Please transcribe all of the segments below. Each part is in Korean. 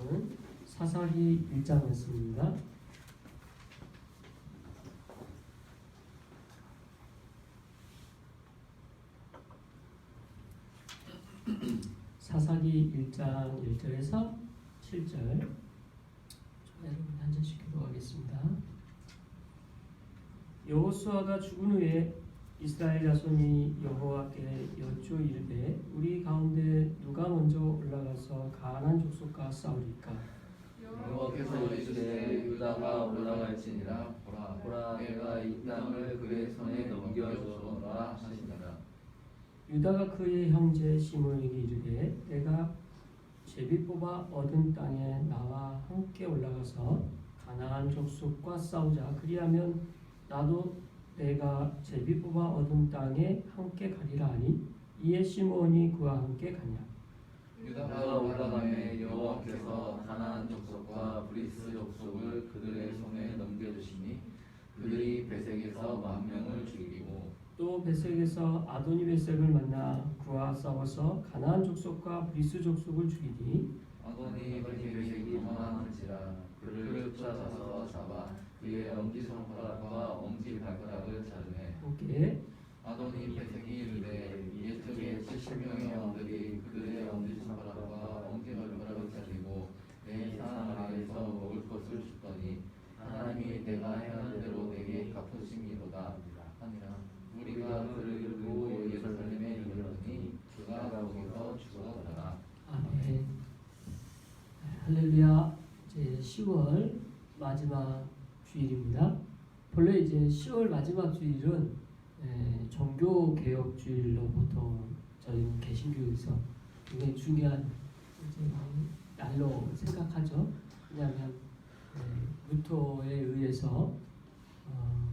말씀은 사사기 1장 말씀입니다. 사사기 1장 1절에서 7절 여러분 한 절씩 기도하겠습니다. 여호수아가 죽은 후에 이스라엘 자손이 여호와께 여쭈 이르되 우리 가운데 누가 먼저 올라가서 가나안 족속과 싸우리까? 여호와께서 이르시되 유다가 올라갈지니라. 보라 보라 내가 이 땅을 그의 손에 넘겨주었노라 하시니라. 유다가 그의 형제 시몬에게 이르되 내가 제비 뽑아 얻은 땅에 나와 함께 올라가서 가나안 족속과 싸우자. 그리하면 나도 내가 제비 뽑아 얻은 땅에 함께 가리라 하니 이에 시몬이 그와 함께 가냐 유다가 올라가매 여호와께서 가나안 족속과 브리스 족속을 그들의 손에 넘겨주시니 그들이 베색에서 만 명을 죽이고 또 베색에서 아도니 베색을 만나 그와 싸워서 가나안 족속과 브리스 족속을 죽이니 아도니 베색이 도망하는지라 그를 쫓아서 잡아 그의 엄지 손가락과 엄지 발가락을 자르매 함께 아도니 베색이 이르되 이쪽에 70명의 왕들이 그들의 엄지 손가락과 엄지 발가락을 자르고 내 사람 아래에서 먹을 것을 줬더니 하나님이 내가 행한 대로 내게 갚으심이로다 하니라 우리가 그를 이르고 예루살렘에 이르렀더니 그가 거기서 죽었더라 아멘. 할렐루야. 이제 10월 마지막 주일입니다. 본래 이제 10월 마지막 주일은 에, 종교 개혁 주일로 보통 저희 개신교에서 굉장히 중요한 날로 생각하죠. 왜냐하면 에, 루터에 의해서 어,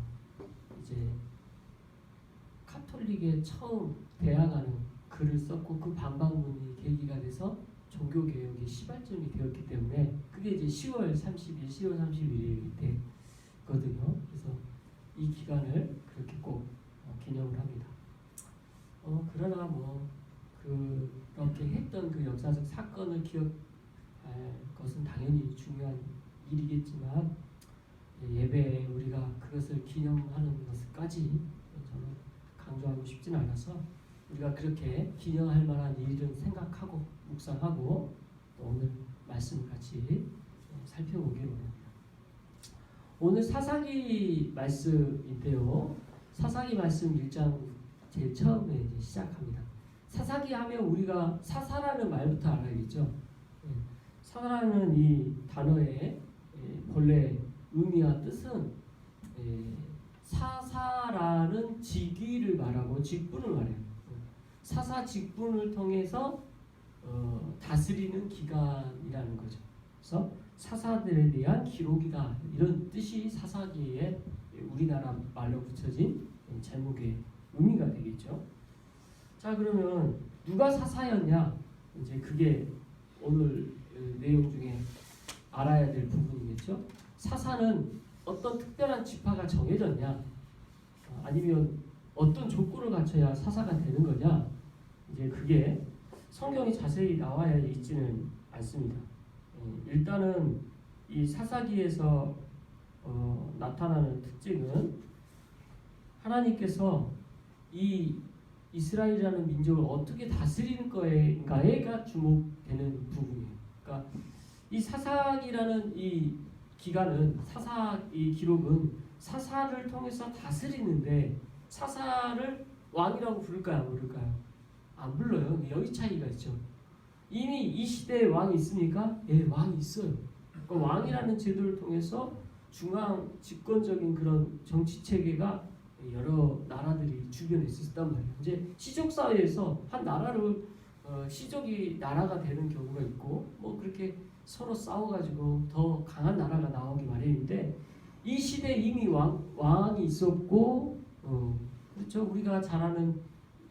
이제 카톨릭에 처음 대항하는 글을 썼고 그 방방문이 계기가 돼서 종교 개혁이 시발점이 되었기 때문에 그게 이제 10월 30일, 10월 31일 때 거든요. 그래서 이 기간을 그렇게 꼭 어, 기념을 합니다. 어 그러나 뭐 그렇게 했던 그 역사적 사건을 기억할 것은 당연히 중요한 일이겠지만 예배에 우리가 그것을 기념하는 것까지 저는 강조하고 싶지는 않아서 우리가 그렇게 기념할 만한 일은 생각하고 묵상하고 또 오늘 말씀 같이 살펴보기로 합니다. 오늘 사사기 말씀인데요. 사사기 말씀 1장 제일 처음에 시작합니다. 사사기 하면 우리가 사사라는 말부터 알아야겠죠. 예, 사사라는 이 단어의 예, 본래 의미와 뜻은 예, 사사라는 직위를 말하고 직분을 말해요. 사사 직분을 통해서 어, 다스리는 기관이라는 거죠. 그래서 사사들에 대한 기록이다 이런 뜻이 사사기에 우리나라 말로 붙여진 제목의 의미가 되겠죠. 자 그러면 누가 사사였냐 이제 그게 오늘 어, 내용 중에 알아야 될 부분이겠죠. 사사는 어떤 특별한 지파가 정해졌냐 어, 아니면 어떤 조건을 갖춰야 사사가 되는 거냐 이제 그게 성경이 자세히 나와야 있지는 않습니다. 어, 일단은 이 사사기에서 어, 나타나는 특징은 하나님께서 이 이스라엘이라는 민족을 어떻게 다스리는 거에가 주목되는 부분이에요. 그러니까 이 사사기라는 이 기간은 사사 이 기록은 사사를 통해서 다스리는데 사사를 왕이라고 부를까요, 안 부를까요? 안 불러요. 여기 차이가 있죠. 이미 이 시대에 왕이 있습니까? 예, 왕이 있어요. 그러니까 왕이라는 제도를 통해서 중앙 집권적인 그런 정치 체계가 여러 나라들이 주변에 있었단 말이에요. 이제 시족 사회에서 한 나라를 어, 시족이 나라가 되는 경우가 있고 뭐 그렇게 서로 싸워가지고 더 강한 나라가 나오기 마련인데 이 시대 에 이미 왕 왕이 있었고 어, 그렇죠 우리가 잘 아는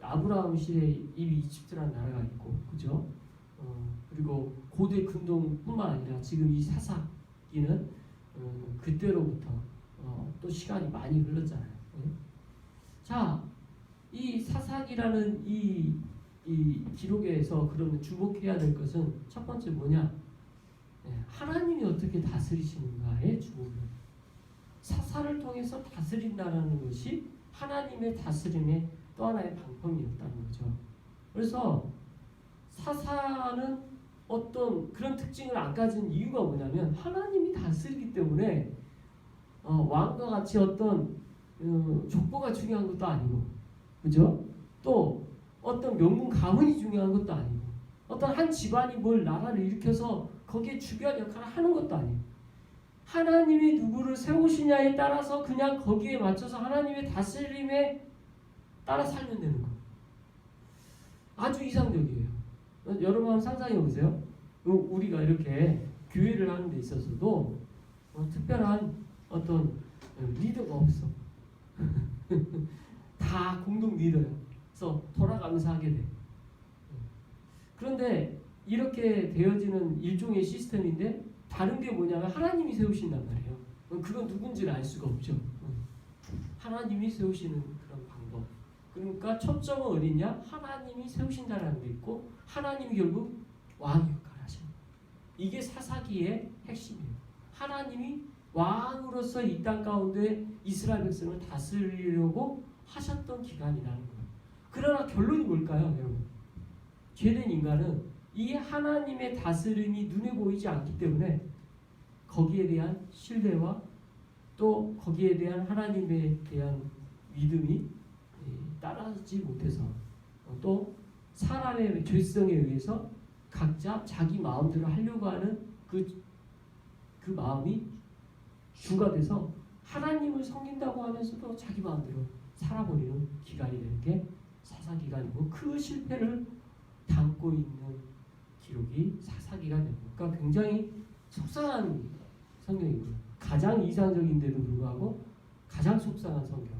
아브라함 시대에 이미 이집트라는 나라가 있고 그죠 어, 그리고 고대 근동뿐만 아니라 지금 이 사사기는 어, 그때로부터 어, 또 시간이 많이 흘렀잖아요. 예? 자, 이 사사기라는 이, 이 기록에서 그러면 주목해야 될 것은 첫 번째 뭐냐? 예, 하나님이 어떻게 다스리시는가에 주목을 사사를 통해서 다스린다는 것이 하나님의 다스림의 또 하나의 방법이었다는 거죠. 그래서 사사는 어떤 그런 특징을 안 가진 이유가 뭐냐면 하나님이 다스리기 때문에 어, 왕과 같이 어떤 어, 족보가 중요한 것도 아니고 그죠? 또 어떤 명문 가문이 중요한 것도 아니고 어떤 한 집안이 뭘 나라를 일으켜서 거기에 중요한 역할을 하는 것도 아니에요. 하나님이 누구를 세우시냐에 따라서 그냥 거기에 맞춰서 하나님의 다스림에 따라 살면 되는 거예요. 아주 이상적이에요. 어, 여러분 한번 상상해 보세요. 어, 우리가 이렇게 교회를 하는 데 있어서도 어, 특별한 어떤 어, 리더가 없어. 다 공동 리더야. 그래서 돌아가면서 하게 돼. 그런데 이렇게 되어지는 일종의 시스템인데 다른 게 뭐냐면 하나님이 세우신단 말이에요. 어, 그건 누군지를 알 수가 없죠. 어. 하나님이 세우시는. 그러니까 초점은 어디냐? 하나님이 세우신다라는 게 있고 하나님이 결국 왕 역할을 거예요. 이게 사사기의 핵심이에요. 하나님이 왕으로서 이 땅 가운데 이스라엘 백성을 다스리려고 하셨던 기간이라는 거예요. 그러나 결론이 뭘까요, 여러분? 죄된 인간은 이 하나님의 다스림이 눈에 보이지 않기 때문에 거기에 대한 신뢰와 또 거기에 대한 하나님에 대한 믿음이 예, 따라지 못해서 어, 또 사람의 죄성에 의해서 각자 자기 마음대로 하려고 하는 그, 그 마음이 주가 돼서 하나님을 섬긴다고 하면서도 자기 마음대로 살아버리는 기간이 되는 게 사사기간이고 그 실패를 담고 있는 기록이 사사기가 됩니다. 그러니까 굉장히 속상한 성경이고요. 가장 이상적인데도 불구하고 가장 속상한 성경.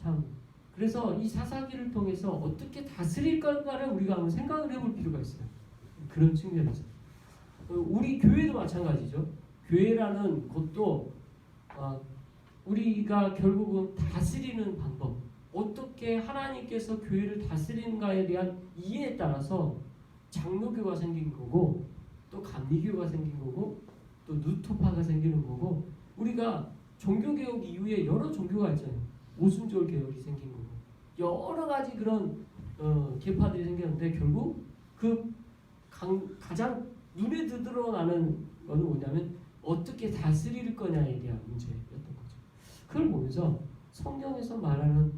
어, 참 그래서 이 사사기를 통해서 어떻게 다스릴 건가를 우리가 한번 생각을 해볼 필요가 있어요. 그런 측면에서 어, 우리 교회도 마찬가지죠. 교회라는 것도 어, 우리가 결국은 다스리는 방법 어떻게 하나님께서 교회를 다스리는가에 대한 이해에 따라서 장로교가 생긴 거고 또 감리교가 생긴 거고 또 누토파가 생기는 거고 우리가 종교개혁 이후에 여러 종교가 있잖아요 오순절 개혁이 생긴 거고 여러 가지 그런 어, 계파들이 생겼는데 결국 그 강, 가장 눈에 드러나는 거는 뭐냐면 어떻게 다스릴 거냐에 대한 문제였던 거죠 그걸 보면서 성경에서 말하는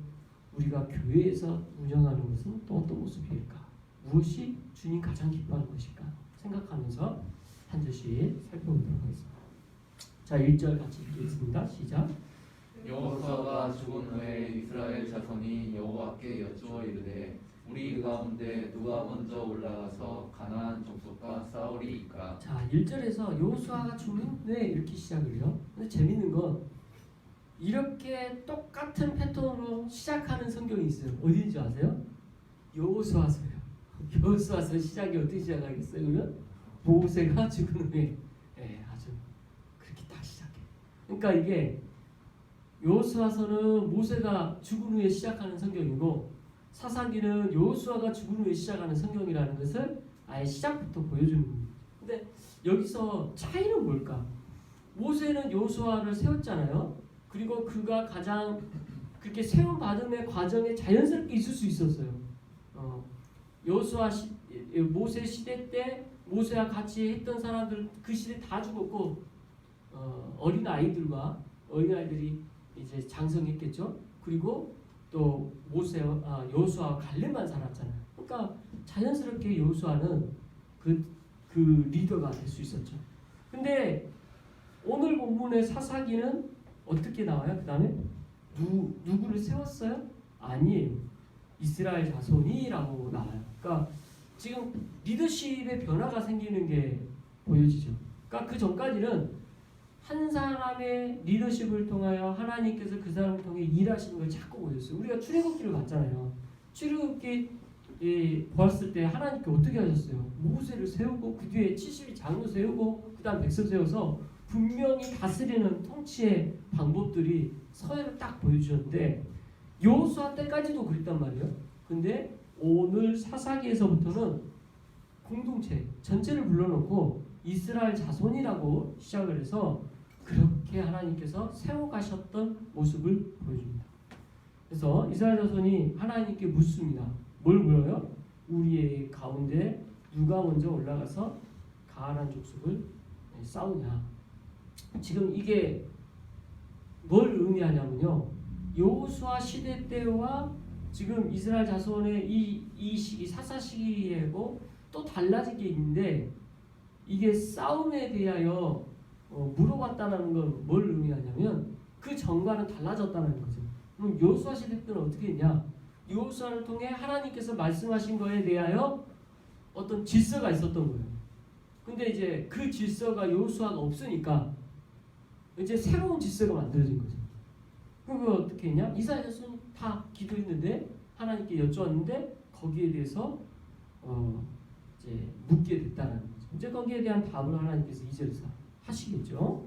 우리가 교회에서 운영하는 것은 또 어떤 모습일까? 무엇이 주님 가장 기뻐하는 것일까? 생각하면서 한 절씩 살펴보도록 하겠습니다. 자, 1절 같이 읽겠습니다. 시작. 여호수아가 죽은 후에 이스라엘 자손이 여호와께 여쭈어 이르되 우리 가운데 누가 먼저 올라가서 가나안 족속과 싸우리이까 자, 1절에서 여호수아가 죽는데 이렇게 시작을 해요. 근데 재밌는 건 이렇게 똑같은 패턴으로 시작하는 성경이 있어요. 어디인지 아세요? 여호수아서예요. 여호수아서 시작이 어떻게 시작하겠어요? 그러면 모세가 죽은 후에 예, 아주 그렇게 딱 시작해. 그러니까 이게 여호수아서는 모세가 죽은 후에 시작하는 성경이고 사사기는 여호수아가 죽은 후에 시작하는 성경이라는 것을 아예 시작부터 보여주는 겁니다. 근데 여기서 차이는 뭘까? 모세는 여호수아를 세웠잖아요. 그리고 그가 가장 그렇게 세움 받음의 과정에 자연스럽게 있을 수 있었어요. 어, 여호수아 시, 모세 시대 때 모세와 같이 했던 사람들 그 시대 다 죽었고 어, 어린 아이들과 어린 아이들이 이제 장성했겠죠. 그리고 또 모세와 아, 여호수아와 갈렙만 살았잖아요. 그러니까 자연스럽게 여호수아는 그, 그 리더가 될 수 있었죠. 근데 오늘 본문의 사사기는 어떻게 나와요? 그 다음에 누, 누구를 세웠어요? 아니에요. 이스라엘 자손이라고 나와요. 그러니까 지금 리더십의 변화가 생기는 게 보여지죠. 그러니까 그 전까지는 한 사람의 리더십을 통하여 하나님께서 그 사람을 통해 일하시는 걸 자꾸 보였어요. 우리가 출애굽기를 봤잖아요. 출애굽기 예, 보았을 때 하나님께 어떻게 하셨어요? 모세를 세우고 그 뒤에 70이 장로 세우고 그다음 백성 세워서 분명히 다스리는 통치의 방법들이 서해를 딱 보여주셨는데 여호수아 때까지도 그랬단 말이에요. 근데 오늘 사사기에서부터는 공동체 전체를 불러놓고 이스라엘 자손이라고 시작을 해서 그렇게 하나님께서 세워가셨던 모습을 보여줍니다. 그래서 이스라엘 자손이 하나님께 묻습니다. 뭘 물어요? 우리의 가운데 누가 먼저 올라가서 가난한 족속을 싸우냐? 지금 이게 뭘 의미하냐면요. 여호수아 시대 때와 지금 이스라엘 자손의 이, 이 시기 사사 시기하고 또 달라진 게 있는데 이게 싸움에 대하여 어, 물어봤다는 건 뭘 의미하냐면 그 전과는 달라졌다는 거죠. 그럼 여호수아 시대 때는 어떻게 했냐? 여호수아를 통해 하나님께서 말씀하신 거에 대하여 어떤 질서가 있었던 거예요. 근데 이제 그 질서가 여호수아가 없으니까 이제 새로운 질서가 만들어진 거죠. 그럼 어떻게 했냐? 자손이 다 기도했는데 하나님께 여쭈었는데 거기에 대해서 어 이제 묻게 됐다는 거죠. 이제 거기에 대한 답을 하나님께서 이절에서 하시겠죠.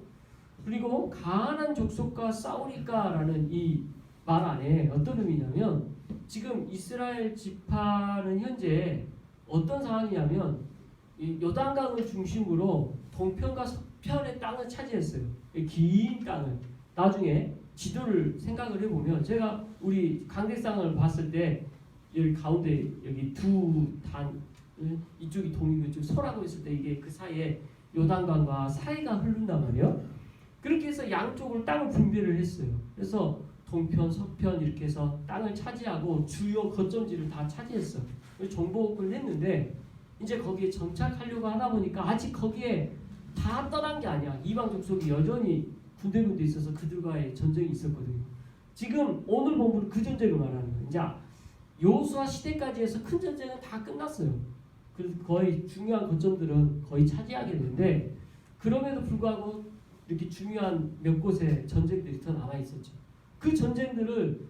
그리고 가난한 족속과 싸우니까라는 이 말 안에 어떤 의미냐면 지금 이스라엘 지파는 현재 어떤 상황이냐면 이 요단강을 중심으로 동편과 서편의 땅을 차지했어요. 이긴 땅을 나중에 지도를 생각을 해보면 제가 우리 강대상을 봤을 때 여기 가운데 여기 두 단 이쪽이 동이고 이쪽 설하고 있을 때 이게 그 사이에 요단강과 사이가 흐른단 말이에요. 그렇게 해서 양쪽으로 땅을 분배를 했어요. 그래서 동편, 서편 이렇게 해서 땅을 차지하고 주요 거점지를 다 차지했어. 정복을 했는데 이제 거기에 정착하려고 하다 보니까 아직 거기에 다 떠난 게 아니야. 이방 족속이 여전히 군데군데 있어서 그들과의 전쟁이 있었거든요. 지금 오늘 본문은 그 전쟁을 말하는 거예요. 이제 요수아 시대까지 해서 큰 전쟁은 다 끝났어요. 그래서 거의 중요한 거점들은 거의 차지하게 되는데 그럼에도 불구하고 이렇게 중요한 몇 곳에 전쟁들이 더 남아 있었죠. 그 전쟁들을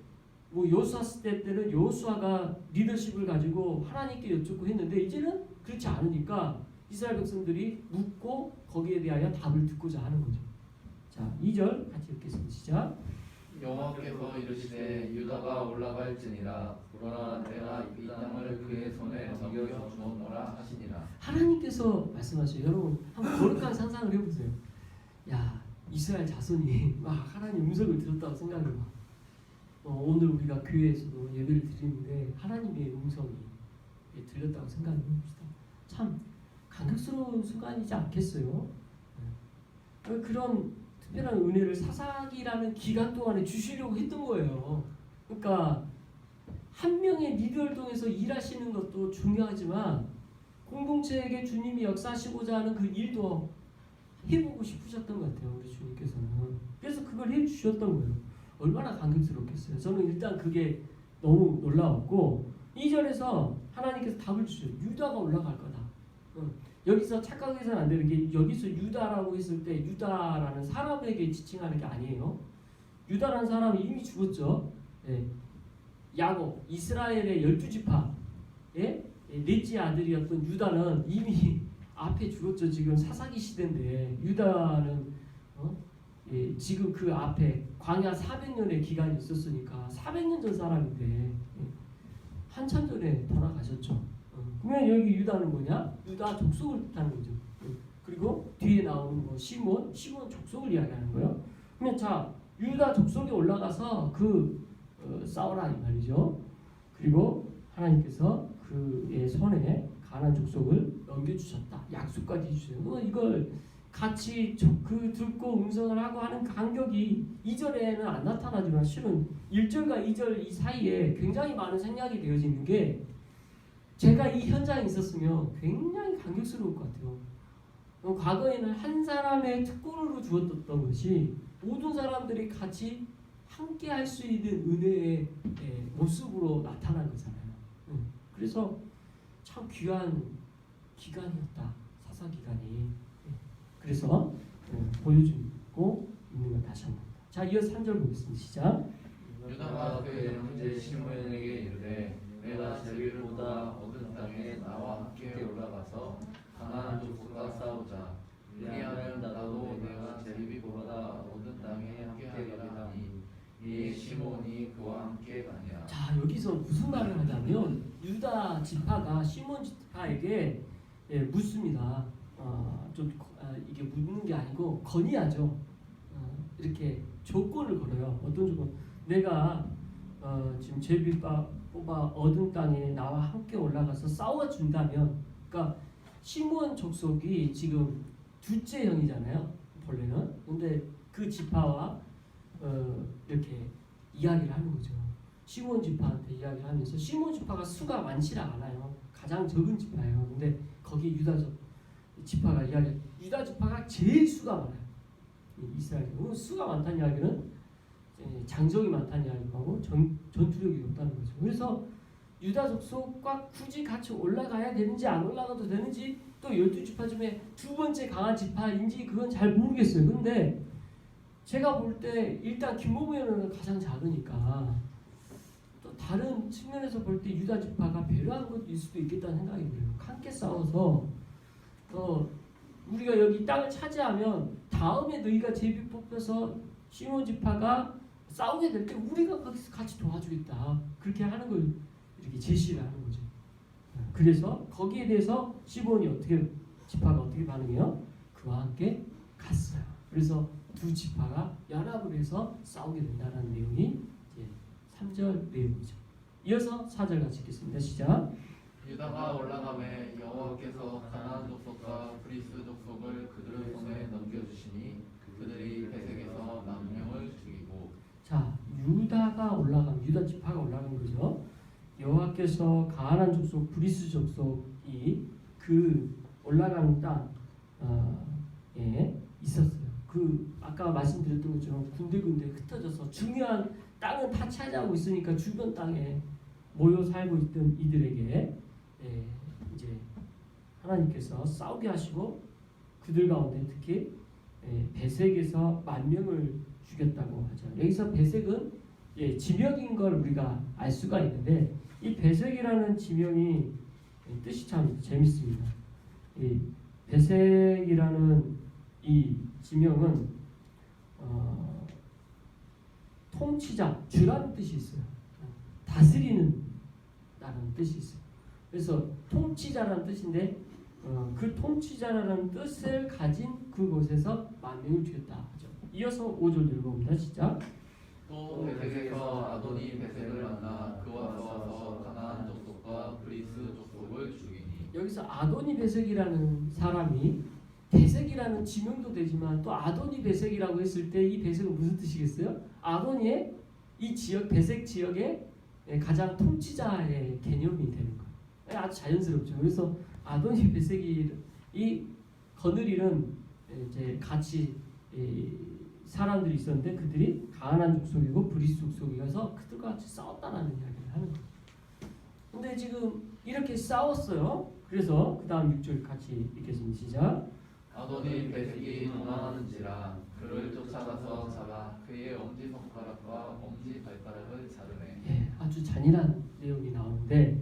뭐 요수아 시대 때는 요수아가 리더십을 가지고 하나님께 여쭙고 했는데 이제는 그렇지 않으니까 이스라엘 백성들이 묻고 거기에 대하여 답을 듣고자 하는 거죠. 자, 2절 같이 읽겠습니다. 시작. 여호와께서 이르시되 유다가 올라갈지니라 그러나 내가 이 땅을 그의 손에 넘겨 주었노라 하시니라 하나님께서 말씀하셔요. 여러분 한번 거룩한 상상을 해보세요. 야 이스라엘 자손이 막 하나님 음성을 들었다고 생각해 봐. 어, 오늘 우리가 교회에서도 예배를 드리는데 하나님의 음성이 들렸다고 생각해 봅시다. 참 감격스러운 순간이지 않겠어요? 네. 그런 특별한 은혜를 사사기라는 기간 동안에 주시려고 했던 거예요. 그러니까 한 명의 통해서 일하시는 것도 중요하지만 공동체에게 주님이 역사하시고자 하는 그 일도 해보고 싶으셨던 것 같아요 우리 주님께서는 그래서 그걸 해주셨던 거예요 얼마나 감격스럽겠어요 저는 일단 그게 너무 놀라웠고 2절에서 하나님께서 답을 주셔요 유다가 올라갈 거다 응. 여기서 착각해서는 안 되는 게 여기서 유다라고 했을 때 유다라는 사람에게 지칭하는 게 아니에요 유다라는 사람은 이미 죽었죠 예. 야곱 이스라엘의 열두 지파 예? 넷째 아들이었던 유다는 이미 앞에 죽었죠. 지금 사사기 시대인데 유다는 어? 예, 지금 그 앞에 광야 400년의 기간이 있었으니까 400년 전 사람인데 예, 한참 전에 돌아가셨죠. 어, 그러면 여기 유다는 뭐냐? 유다 족속을 뜻하는 거죠. 예, 그리고 뒤에 나오는 뭐 시몬, 시몬 족속을 이야기하는 거예요. 그러면 자 유다 족속에 올라가서 그 어, 싸우라 이 말이죠. 그리고 하나님께서 그의 손에 가난 족속을 넘겨주셨다. 약속까지 해주세요. 뭐 이걸 같이 저- 그 듣고 음성을 하고 하는 간격이 2절에는 안 나타나지만 실은 1절과 2절 이 사이에 굉장히 많은 생략이 되어지는 게 제가 이 현장에 있었으면 굉장히 감격스러울 것 같아요. 어, 과거에는 한 사람의 특권으로 주어졌던 것이 모든 사람들이 같이 함께 할 수 있는 은혜의 예, 모습으로 나타난 거잖아요. 음, 그래서 참 귀한 기간이었다. 사사 기간이. 예, 그래서 음, 보여주고 있는 걸 다시 한번. 자, 이어서 3절 보겠습니다. 시작. 유다가 그의 형제 시므온에게 이르되 내가 제비를 보다 얻은 땅에 나와 함께 올라가서 가나안 족속과 싸우자 이리하면 나도 내가 제비 보다 얻은 땅에 함께 가리라 하니 이 시몬이 그와 함께 가니라 자, 여기서 무슨 말을 하냐면 유다 지파가 시몬 지파에게 예, 묻습니다. 어, 좀 아, 이게 묻는 게 아니고 건의하죠. 어, 이렇게 조건을 걸어요. 어떤 조건? 내가 어, 지금 제비바 뽑아 얻은 땅에 나와 함께 올라가서 싸워 준다면, 그러니까 시므온 족속이 지금 둘째 형이잖아요. 본래는. 근데 그 지파와 어, 이렇게 이야기를 하는 거죠. 시몬 지파한테 이야기를 하면서 시몬 지파가 수가 많지 않아요. 가장 적은 지파예요. 근데 거기 유다 지- 지파가 이야기 유다 지파가 제일 수가 많아요. 이 이스라엘 수가 많다는 이야기는 장정이 많다는 이야기고 전, 전투력이 높다는 거죠. 그래서 유다 족속과 굳이 같이 올라가야 되는지 안 올라가도 되는지 또 열두 지파 중에 두 번째 강한 지파인지 그건 잘 모르겠어요. 근데 제가 볼 때 일단 김모부 의원은 가장 작으니까 또 다른 측면에서 볼 때 유다 지파가 배려한 것일 수도 있겠다는 생각이 들어요. 함께 싸워서 어 우리가 여기 땅을 차지하면 다음에 너희가 제비 뽑혀서 시몬 지파가 싸우게 될 때 우리가 거기서 같이 도와주겠다. 그렇게 하는 걸 이렇게 제시를 하는 거죠. 그래서 거기에 대해서 시몬이 어떻게 지파가 어떻게 반응해요? 그와 함께 갔어요. 그래서 두 지파가 연합을 해서 싸우게 된다는 내용이 이제 3절 내용이죠. 이어서 4절 같이 읽겠습니다. 시작. 유다가 올라가매 여호와께서 가나안 족속과 브리스 족속을 그들의 손에 넘겨주시니 그들이 베색에서 만 명을 죽이고 자, 유다가 올라간 유다 지파가 올라간 거죠. 여호와께서 가나안 족속 브리스 족속이 그 올라가는 땅에 있었어요. 그 아까 말씀드렸던 것처럼 군데군데 흩어져서 중요한 땅은 다 차지하고 있으니까 주변 땅에 모여 살고 있던 이들에게 예, 이제 하나님께서 싸우게 하시고 그들 가운데 특히 예, 베색에서 만 명을 죽였다고 하죠. 여기서 베색은 예, 지명인 걸 우리가 알 수가 있는데 이 베색이라는 지명이 예, 뜻이 참 재밌습니다. 이 베색이라는 이 지명은 어, 통치자, 주라는 뜻이 있어요. 다스리는 라는 뜻이 있어요. 그래서 통치자라는 뜻인데 어, 그 통치자라는 뜻을 가진 그곳에서 만 명을 죽였다 하죠. 이어서 5절 읽어봅니다. 시작. 또 베색에서 아도니 베색을 만나 그와 싸워서 가나안 족속과 브리스 족속을 죽이니 여기서 아도니 베색이라는 사람이 베색이라는 지명도 되지만 또 아도니 베색이라고 했을 때 이 베색은 무슨 뜻이겠어요? 아도니의 이 지역 베색 지역의 가장 통치자의 개념이 되는 거예요. 아주 자연스럽죠. 그래서 아도니 베색이 이 거느리는 이제 같이 이 사람들이 있었는데 그들이 가나안 족속이고 브리스 족속이어서 그들과 같이 싸웠다라는 이야기를 하는 거예요. 근데 지금 이렇게 싸웠어요. 그래서 그 다음 6절 같이 읽겠습니다. 시작. 아도니 베색이 도망하는지라 그를 쫓아가서 잡아 그의 엄지 손가락과 엄지 발가락을 자르네 예, 아주 잔인한 내용이 나오는데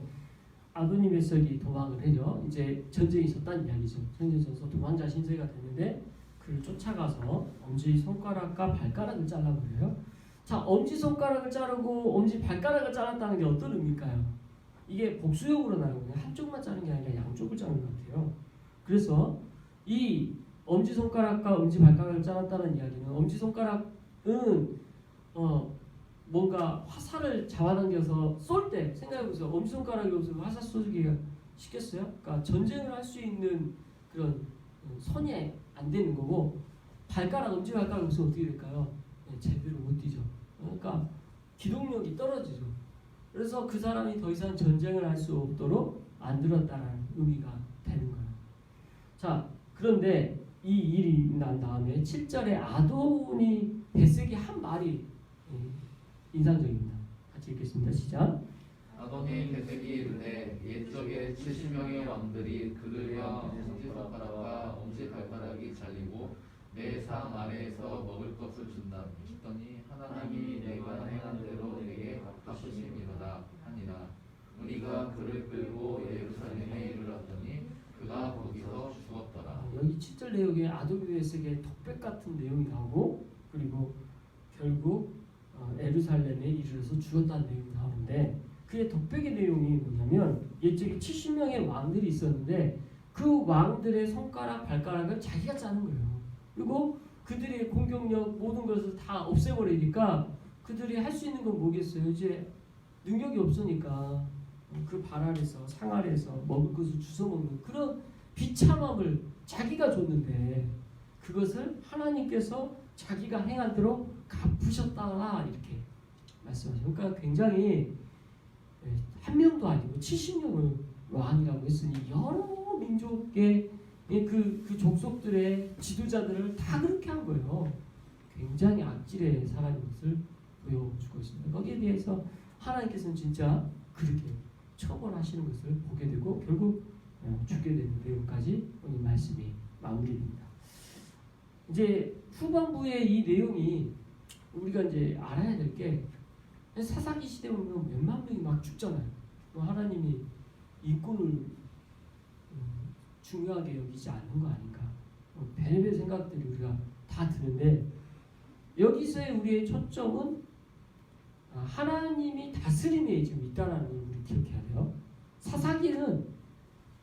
아도니 베석이 도망을 해요. 이제 전쟁이 있었다는 이야기죠. 전쟁이 있어서 도망자 신세가 됐는데 그를 쫓아가서 엄지 손가락과 발가락을 잘라버려요. 자, 엄지 손가락을 자르고 엄지 발가락을 잘랐다는 게 어떤 의미일까요? 이게 복수형으로 나오거든요. 한쪽만 자른 게 아니라 양쪽을 자른 것 같아요. 그래서 이 엄지 손가락과 엄지 발가락을 잘랐다는 이야기는 엄지 손가락은 어 뭔가 화살을 잡아당겨서 쏠 때 생각해보세요. 엄지 손가락이 없으면 화살 쏘기가 쉽겠어요? 그러니까 전쟁을 할 수 있는 그런 어, 선이 안 되는 거고 발가락 엄지 발가락 없으면 어떻게 될까요? 네, 제대로 못 뛰죠. 그러니까 기동력이 떨어지죠. 그래서 그 사람이 더 이상 전쟁을 할 수 없도록 만들었다는 의미가 되는 거예요. 자, 그런데 이 일이 난 다음에 7절에 아도니 베색이 한 말이 예, 인상적입니다. 같이 읽겠습니다. 시작. 아도니 베색이 이르되 옛적에 70명의 왕들이 그들과 엄지 손가락과 엄지 발가락이 잘리고 내 상 아래에서 먹을 것을 준다. 했더니 하나님이 내가 행한 대로 내게 갚으심이로다 하니라. 우리가 그를 끌고 예루살렘에 이르렀더니 그가 거기서 죽었더라. 어, 여기 7절 내용에 아도니 베색의 독백 같은 내용이 나오고 그리고 결국 어, 에루살렘에 이르러서 죽었다는 내용이 나오는데 그의 독백의 내용이 뭐냐면 옛적에 70명의 왕들이 있었는데 그 왕들의 손가락 발가락을 자기가 짜는 거예요. 그리고 그들의 공격력 모든 것을 다 없애버리니까 그들이 할 수 있는 건 뭐겠어요? 이제 능력이 없으니까 그 발 아래서 상 아래서 먹을 것을 주워 먹는 그런 비참함을 자기가 줬는데 그것을 하나님께서 자기가 행한 대로 갚으셨다 이렇게 말씀하죠. 그러니까 굉장히 예, 한 명도 아니고 70명을 왕이라고 했으니 여러 민족의 예, 그, 그 족속들의 지도자들을 다 그렇게 한 거예요. 굉장히 악질의 사람인 것을 보여주고 있습니다. 거기에 대해서 하나님께서는 진짜 그렇게 처벌하시는 것을 보게 되고 결국 어, 죽게 되는 내용까지 오늘 말씀이 마무리됩니다. 이제 후반부의 이 내용이 우리가 이제 알아야 될게 사사기 시대 보면 몇만 명이 막 죽잖아요. 뭐 하나님이 인권을 음, 중요하게 여기지 않는 거 아닌가? 뭐 별의별 생각들이 우리가 다 드는데 여기서의 우리의 초점은 아, 하나님이 다스림에 지금 있다라는 걸 우리 기억해야 돼요. 사사기는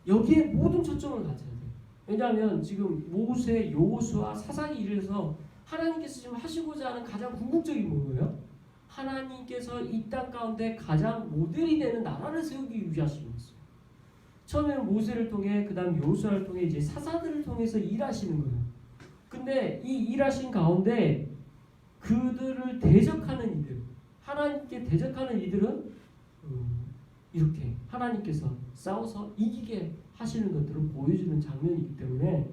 여기에 모든 초점을 가져야 돼요. 왜냐하면 지금 모세, 요수와 사사기 일에서 하나님께서 지금 하시고자 하는 가장 궁극적인 뭐예요? 하나님께서 이 땅 가운데 가장 모델이 되는 나라를 세우기 것이에요. 처음에는 모세를 통해 그다음 요수아를 통해 이제 사사들을 통해서 일하시는 거예요. 근데 이 일하신 가운데 그들을 대적하는 이들, 하나님께 대적하는 이들은 음, 이렇게 하나님께서 싸워서 이기게 하시는 것들을 보여주는 장면이기 때문에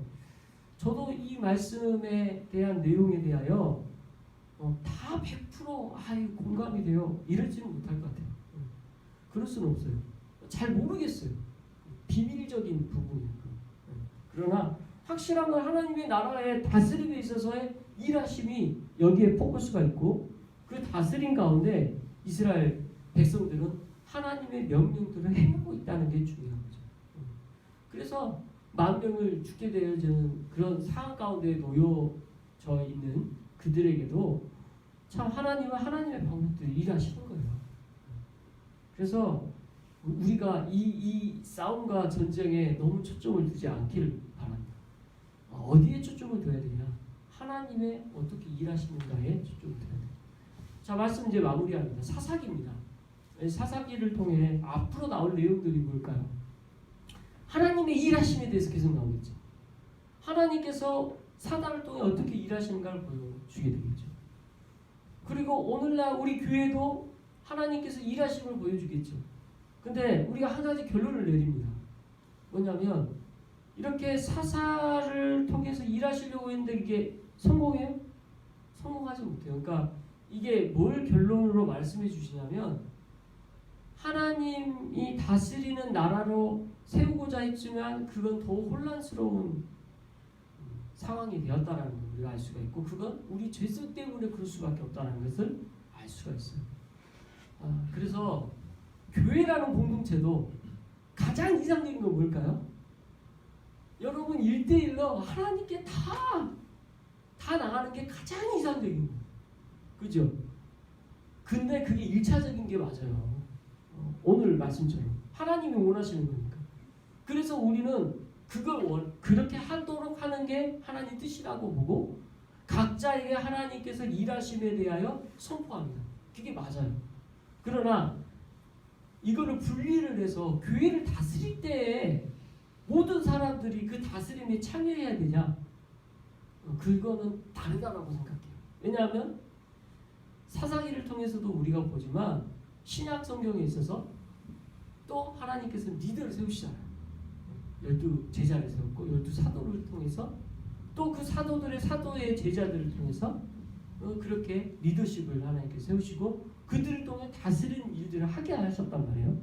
저도 이 말씀에 대한 내용에 대하여 어, 다 100% 아이 공감이 돼요 이러지는 못할 것 같아요. 음. 그럴 수는 없어요. 잘 모르겠어요. 비밀적인 부분이니까. 음. 그러나 확실한 건 하나님의 나라의 다스림에 있어서의 일하심이 여기에 포커스가 있고 그 다스림 가운데 이스라엘 백성들은 하나님의 명령들을 행하고 있다는 게 중요한 거죠. 음. 그래서 만 명을 죽게 되어지는 그런 상황 가운데 놓여져 있는 그들에게도 참 하나님은 하나님의 방법대로 일하시는 거예요. 그래서 우리가 이, 이 싸움과 전쟁에 너무 초점을 두지 않기를 바랍니다. 어디에 초점을 둬야 되냐? 하나님의 어떻게 일하시는가에 초점을 둬야 돼요. 자, 말씀 이제 마무리합니다. 사사기입니다. 사사기를 통해 앞으로 나올 내용들이 뭘까요? 하나님의 일하심에 대해서 계속 나오겠죠. 하나님께서 사단을 통해 어떻게 일하시는가를 보여주게 되겠죠. 그리고 오늘날 우리 교회도 하나님께서 일하심을 보여주겠죠. 근데 우리가 한 가지 결론을 내립니다. 뭐냐면 이렇게 사사를 통해서 일하시려고 했는데 이게 성공해요? 성공하지 못해요. 그러니까 이게 뭘 결론으로 말씀해 주시냐면 하나님이 다스리는 나라로 세우고자 했지만 그건 더 혼란스러운 상황이 되었다라는 걸 우리가 알 수가 있고 그건 우리 죄성 때문에 그럴 수밖에 없다는 것을 알 수가 있어요. 아, 그래서 교회라는 공동체도 가장 이상적인 건 뭘까요? 여러분 일대일로 하나님께 다, 다 나가는 게 가장 이상적인 거예요. 그죠? 근데 그게 일차적인 게 맞아요. 어, 오늘 말씀처럼 하나님이 원하시는 거니까. 그래서 우리는 그걸 원, 그렇게 하도록 하는 게 하나님 뜻이라고 보고 각자에게 하나님께서 일하심에 대하여 선포합니다. 그게 맞아요. 그러나 이거를 분리를 해서 교회를 다스릴 때에 모든 사람들이 그 다스림에 참여해야 되냐? 어, 그거는 다르다라고 생각해요. 왜냐하면 사사기를 통해서도 우리가 보지만 신약 성경에 있어서 또 하나님께서 리더를 세우시잖아요. 열두 제자를 세웠고 열두 사도를 통해서 또 그 사도들의 사도의 제자들을 통해서 어, 그렇게 리더십을 하나님께 세우시고 그들을 통해 다스리는 일들을 하게 하셨단 말이에요.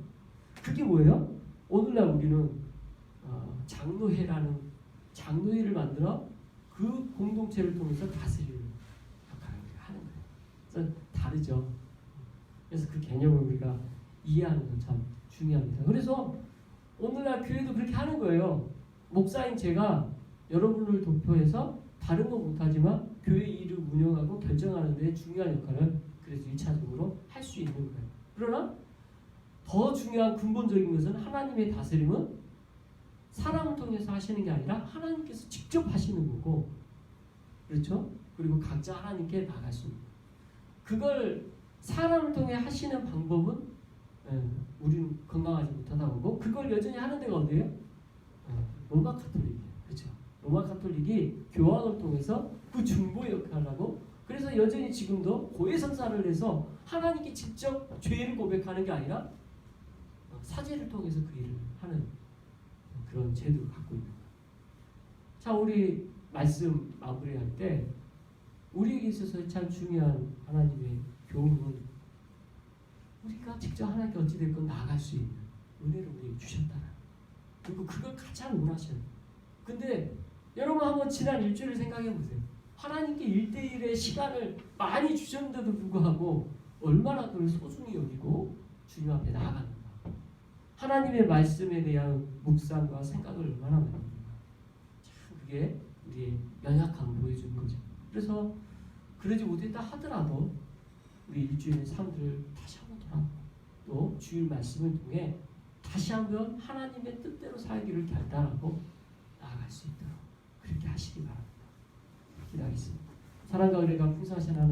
그게 뭐예요? 오늘날 우리는 어, 장로회라는 장로회를 만들어 그 공동체를 통해서 다스리는 역할을 하는 거예요. 다르죠. 그래서 그 개념을 우리가 이해하는 건 참 중요합니다. 그래서 오늘날 교회도 그렇게 하는 거예요. 목사인 제가 여러분을 도표해서 다른 건 못하지만 교회 일을 운영하고 결정하는 데 중요한 역할을 그래서 1차적으로 할 수 있는 거예요. 그러나 더 중요한 근본적인 것은 하나님의 다스림은 사람을 통해서 하시는 게 아니라 하나님께서 직접 하시는 거고 그렇죠? 그리고 각자 하나님께 수 있는 그걸 사람을 통해 하시는 방법은 예, 우리는 건강하지 못하다 보고 그걸 여전히 하는 데가 어디예요? 어, 로마 카톨릭이에요. 그렇죠? 로마 카톨릭이 교황을 통해서 그 중보 역할을 하고 그래서 여전히 지금도 고해성사를 해서 하나님께 직접 죄를 고백하는 게 아니라 어, 사제를 통해서 그 일을 하는 그런 제도를 갖고 있는 거예요. 자, 우리 말씀 마무리할 때 우리에게 있어서 참 중요한 하나님의 교훈은 우리가 직접 하나님께 어찌됐건 나아갈 수 있는 은혜를 우리에게 주셨다. 그리고 그걸 가장 원하셔요. 근데 여러분 한번 지난 일주일을 생각해 보세요. 하나님께 일대일의 시간을 많이 주셨는데도 불구하고 얼마나 그걸 소중히 여기고 주님 앞에 나아가는가. 하나님의 말씀에 대한 묵상과 생각을 얼마나 많이 했는가. 참 그게 우리의 연약함을 보여주는 거죠. 그래서 그러지 못했다 하더라도 우리 일주일의 삶들을 다시 또 주일 말씀을 통해 다시 한번 하나님의 뜻대로 살기를 결단하고 나아갈 수 있도록 그렇게 하시기 바랍니다. 기도하겠습니다. 사랑과 은혜가 풍성하신 하나님